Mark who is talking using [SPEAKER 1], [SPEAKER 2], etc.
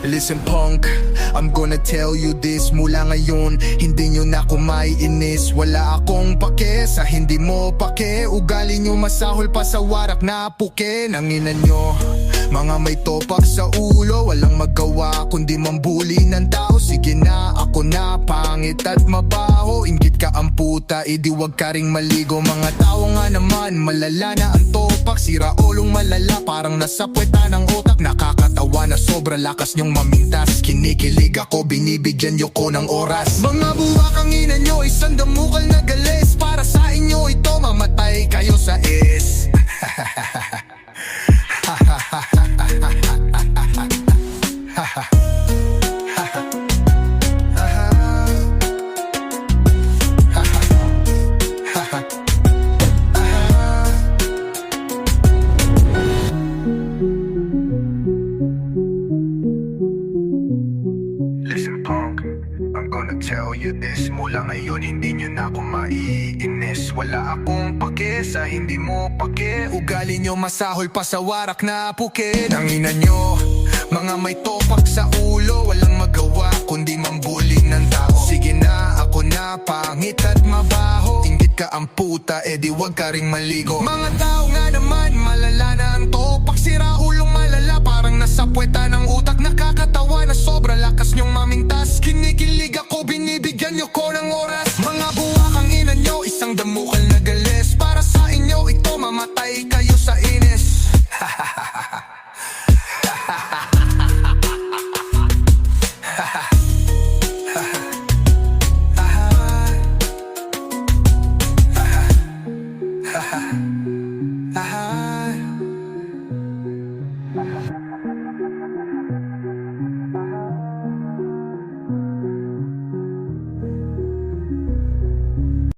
[SPEAKER 1] Listen punk, I'm gonna tell you this Mula ngayon, hindi nyo na ako maiinis. Wala akong pake sa hindi mo pake. Ugali nyo masahol pa sa warak na puke. Nanginan nyo, mga may topak sa ulo. Walang magawa kundi mambuli ng tao. Sige na, ako na, pangit at mabaho. Ingit ka ang puta, edi wag ka ring maligo. Mga tao nga naman, malala na ang topak. Sira ulong malala, parang nasa puweta ng utak. Nakakatawa na sobra lakas nyong mamintas Kinikilig ako, binibigyan nyo ko ng oras. Mga buwakang ina nyo, isang damukal na galis. Para sa inyo ito, I'm gonna tell you this. Mula ngayon hindi nyo na ako maiinis. Wala akong pake sa hindi mo pake. Ugali nyo masahol pa sa warak na puke. Nanginan nyo, mga may topak sa ulo Walang magawa kundi mambuli ng tao. Sige na, ako na, pangit at mabaho. Ingit ka ang puta, edi wag ka ring maligo. Mga tao nga naman, malala na ang topak. Sira ulong malala, parang nasa puweta ng utak. Nakakatawa na sobra lakas nyong mamintas I have